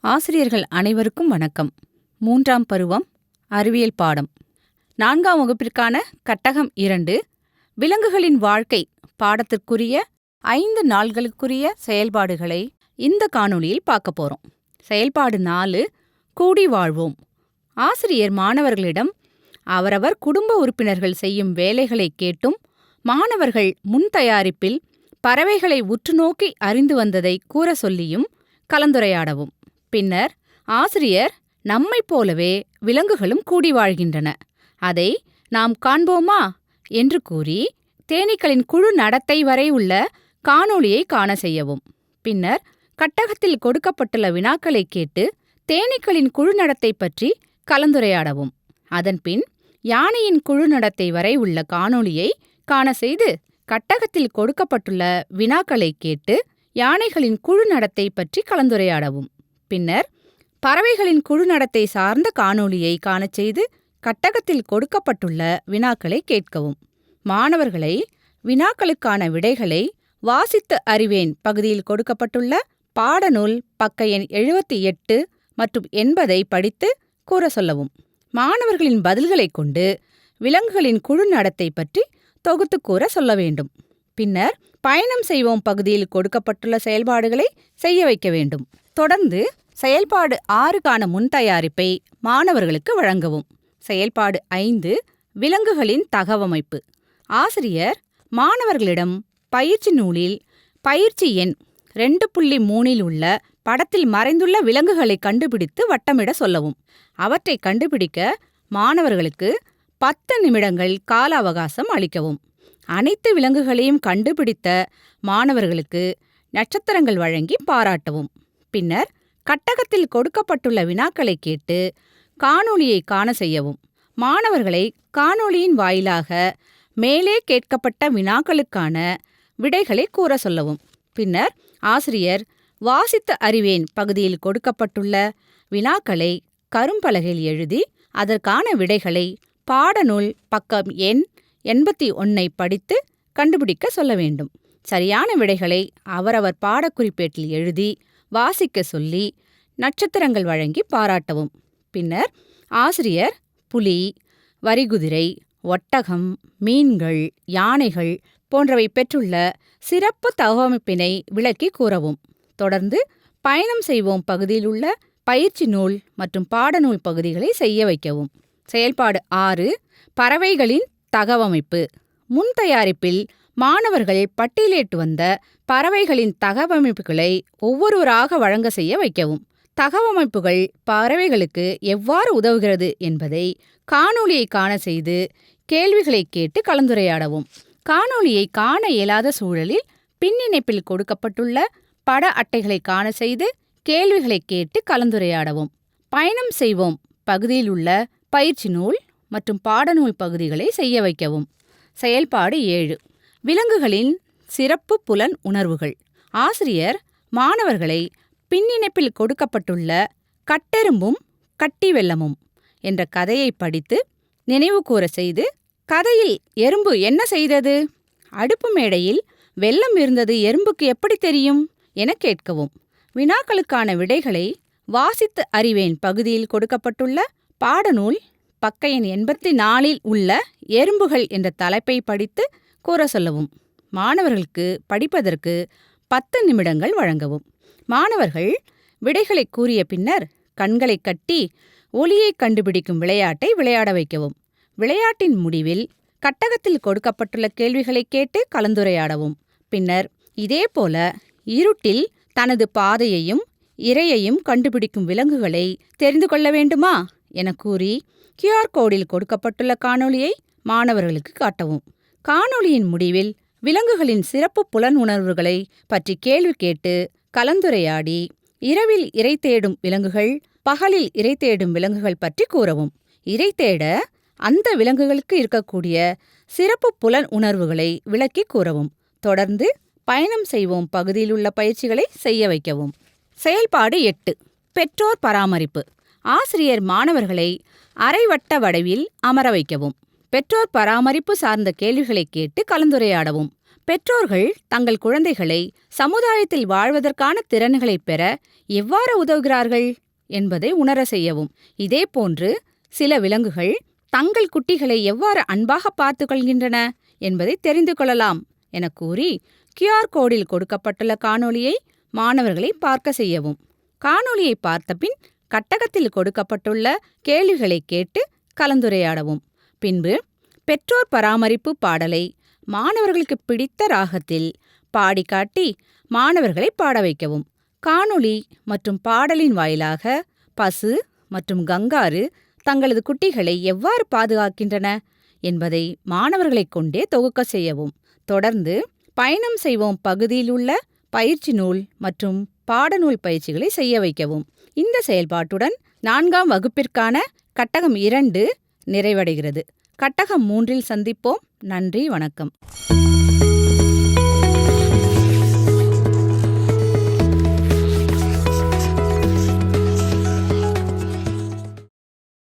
ஆசிரியர்கள் அனைவருக்கும் வணக்கம். மூன்றாம் பருவம் அறிவியல் பாடம். நான்காம் வகுப்பிற்கான கட்டகம் இரண்டு விலங்குகளின் வாழ்க்கை பாடத்திற்குரிய ஐந்து நாள்களுக்குரிய செயல்பாடுகளை இந்த காணொளியில் பார்க்க போறோம். செயல்பாடு நாலு கூடி வாழ்வோம். ஆசிரியர் மாணவர்களிடம் அவரவர் குடும்ப உறுப்பினர்கள் செய்யும் வேலைகளை கேட்டும் மாணவர்கள் முன் தயாரிப்பில் பறவைகளை உற்றுநோக்கி அறிந்து வந்ததை கூற சொல்லியும் கலந்துரையாடவும். பின்னர் ஆசிரியர் நம்மைப் போலவே விலங்குகளும் கூடி வாழ்கின்றன. அதை நாம் காண்போமா? என்று கூறி தேனீக்களின் குழு நடத்தை வரை உள்ள காணொளியை காண செய்யவும். பின்னர் கட்டகத்தில் கொடுக்கப்பட்டுள்ள வினாக்களை கேட்டு தேனீக்களின் குழு நடத்தை பற்றி கலந்துரையாடவும். அதன்பின் யானையின் குழு நடத்தை வரை உள்ள காணொளியை காண செய்து கட்டகத்தில் கொடுக்கப்பட்டுள்ள வினாக்களை கேட்டு யானைகளின் குழு நடத்தை பற்றி கலந்துரையாடவும். பின்னர் பறவைகளின் குழு நடத்தை சார்ந்த காணொளியை காணச் செய்து கட்டகத்தில் கொடுக்கப்பட்டுள்ள வினாக்களை கேட்கவும். மாணவர்களை வினாக்களுக்கான விடைகளை வாசித்து அறிவேன் பகுதியில் கொடுக்கப்பட்டுள்ள பாடநூல் பக்க எண் எழுபத்தி எட்டு மற்றும் எண்பதை படித்து கூற சொல்லவும். மாணவர்களின் பதில்களைக் கொண்டு விலங்குகளின் குழு நடத்தை பற்றி தொகுத்து கூற சொல்ல வேண்டும். பின்னர் பயணம் செய்வோம் பகுதியில் கொடுக்கப்பட்டுள்ள செயல்பாடுகளை செய்ய வைக்க வேண்டும். தொடர்ந்து செயல்பாடு ஆறுக்கான முன்தயாரிப்பை மாணவர்களுக்கு வழங்கவும். செயல்பாடு ஐந்து விலங்குகளின் தகவமைப்பு. ஆசிரியர் மாணவர்களிடம் பயிற்சி நூலில் பயிற்சி எண் ரெண்டு புள்ளி மூணில் உள்ள படத்தில் மறைந்துள்ள விலங்குகளை கண்டுபிடித்து வட்டமிட சொல்லவும். அவற்றை கண்டுபிடிக்க மாணவர்களுக்கு பத்து நிமிடங்கள் கால அவகாசம் அளிக்கவும். அனைத்து விலங்குகளையும் கண்டுபிடித்த மாணவர்களுக்கு நட்சத்திரங்கள் வழங்கி பாராட்டவும். பின்னர் கட்டகத்தில் கொடுக்கப்பட்டுள்ள வினாக்களை கேட்டு காணொளியை காண செய்யவும். மாணவர்களை காணொளியின் வாயிலாக மேலே கேட்கப்பட்ட வினாக்களுக்கான விடைகளை கூற சொல்லவும். பின்னர் ஆசிரியர் வாசித்து அறிவேன் பகுதியில் கொடுக்கப்பட்டுள்ள வினாக்களை கரும்பலகையில் எழுதி அதற்கான விடைகளை பாடநூல் பக்கம் எண் எண்பத்தி ஒன்னை படித்து கண்டுபிடிக்க சொல்ல வேண்டும். சரியான விடைகளை அவரவர் பாடக்குறிப்பேட்டில் எழுதி வாசிக்க சொல்லி நட்சத்திரங்கள் வழங்கி பாராட்டவும். பின்னர் ஆசிரியர் புலி வரிகுதிரை ஒட்டகம் மீன்கள் யானைகள் போன்றவை பெற்றுள்ள சிறப்பு தகவமைப்பினை விளக்கி கூறவும். தொடர்ந்து பயணம் செய்வோம் பகுதியில் உள்ள பயிற்சி நூல் மற்றும் பாடநூல் பகுதிகளை செய்ய வைக்கவும். செயல்பாடு ஆறு பறவைகளின் தகவமைப்பு. முன் தயாரிப்பில் மாணவர்கள் பட்டியலிட்டு வந்த பறவைகளின் தகவமைப்புகளை ஒவ்வொருவராக வழங்க செய்ய வைக்கவும். தகவமைப்புகள் பறவைகளுக்கு எவ்வாறு உதவுகிறது என்பதை காணொளியை காண செய்து கேள்விகளை கேட்டு கலந்துரையாடவும். காணொளியை காண இயலாத சூழலில் பின்னிணைப்பில் கொடுக்கப்பட்டுள்ள பட அட்டைகளை காண செய்து கேள்விகளை கேட்டு கலந்துரையாடவும். பயணம் செய்வோம். பகுதியில் உள்ள பயிற்சி நூல் மற்றும் பாடநூல் பகுதிகளை செய்ய வைக்கவும். செயல்பாடு ஏழு. விலங்குகளின் சிறப்பு புலன் உணர்வுகள். ஆசிரியர் மாணவர்களை பின்னிணைப்பில் கொடுக்கப்பட்டுள்ள கட்டெரும்பும் கட்டி வெள்ளமும் என்ற கதையை படித்து நினைவு கூற செய்து கதையில் எறும்பு என்ன செய்தது? அடுப்பு மேடையில் வெள்ளம் இருந்தது எறும்புக்கு எப்படி தெரியும்? என கேட்கவும் வினாக்களுக்கான விடைகளை வாசித்து அறிவேன் பகுதியில் கொடுக்கப்பட்டுள்ள பாடநூல் பக்க எண் எண்பத்தி நாலில் உள்ள எறும்புகள் என்ற தலைப்பை படித்து கூற சொல்லவும் மாணவர்களுக்கு படிப்பதற்கு பத்து நிமிடங்கள் வழங்கவும். மாணவர்கள் விடைகளை கூறிய பின்னர் கண்களை கட்டி ஒளியை கண்டுபிடிக்கும் விளையாட்டை விளையாட வைக்கவும். விளையாட்டின் முடிவில் கட்டகத்தில் கொடுக்கப்பட்டுள்ள கேள்விகளை கேட்டு கலந்துரையாடவும். பின்னர் இதேபோல இருட்டில் தனது பாதையையும் இரையையும் கண்டுபிடிக்கும் விலங்குகளை தெரிந்து கொள்ள வேண்டுமா? என கூறி கியூஆர் கோடில் கொடுக்கப்பட்டுள்ள காணொளியை மாணவர்களுக்கு காட்டவும். காணொளியின் முடிவில் விலங்குகளின் சிறப்பு புலன் உணர்வுகளை பற்றி கேள்வி கேட்டு கலந்துரையாடி இரவில் இறை தேடும் விலங்குகள் பகலில் இறை தேடும் விலங்குகள் பற்றி கூறவும். இறை தேட அந்த விலங்குகளுக்கு இருக்கக்கூடிய சிறப்பு புலன் உணர்வுகளை விளக்கி கூறவும். தொடர்ந்து பயணம் செய்வோம் பகுதியில் உள்ள பயிற்சிகளை செய்ய வைக்கவும். செயல்பாடு எட்டு. பெற்றோர் பராமரிப்பு. ஆசிரியர் மாணவர்களை அரைவட்ட வடிவில் அமர வைக்கவும். பெற்றோர் பராமரிப்பு சார்ந்த கேள்விகளை கேட்டு கலந்துரையாடவும். பெற்றோர்கள் தங்கள் குழந்தைகளை சமுதாயத்தில் வாழ்வதற்கான திறன்களை பெற எவ்வாறு உதவுகிறார்கள் என்பதை உணர செய்யவும். இதேபோன்று சில விலங்குகள் தங்கள் குட்டிகளை எவ்வாறு அன்பாக பார்த்துக்கொள்கின்றன என்பதை தெரிந்து கொள்ளலாம் என கூறி கியூஆர் கோடில் கொடுக்கப்பட்டுள்ள காணொளியை மாணவர்களை பார்க்க செய்யவும். காணொளியை பார்த்தபின் கட்டகத்தில் கொடுக்கப்பட்டுள்ள கேள்விகளை கேட்டு கலந்துரையாடவும். பின்பு பெற்றோர் பராமரிப்பு பாடலை மாணவர்களுக்கு பிடித்த ராகத்தில் பாடிக்காட்டி மாணவர்களை பாட வைக்கவும். காணொளி மற்றும் பாடலின் வாயிலாக பசு மற்றும் கங்காரு தங்களது குட்டிகளை எவ்வாறு பாதுகாக்கின்றன என்பதை மாணவர்களைக் கொண்டே தொகுக்க செய்யவும். தொடர்ந்து பயணம் செய்வோம் பகுதியில் உள்ள பயிற்சி நூல் மற்றும் பாடநூல் பயிற்சிகளை செய்ய வைக்கவும். இந்த செயல்பாட்டுடன் நான்காம் வகுப்பிற்கான கட்டகம் இரண்டு நிறைவடைகிறது. கட்டகம் மூன்றில் சந்திப்போம். நன்றி வணக்கம்.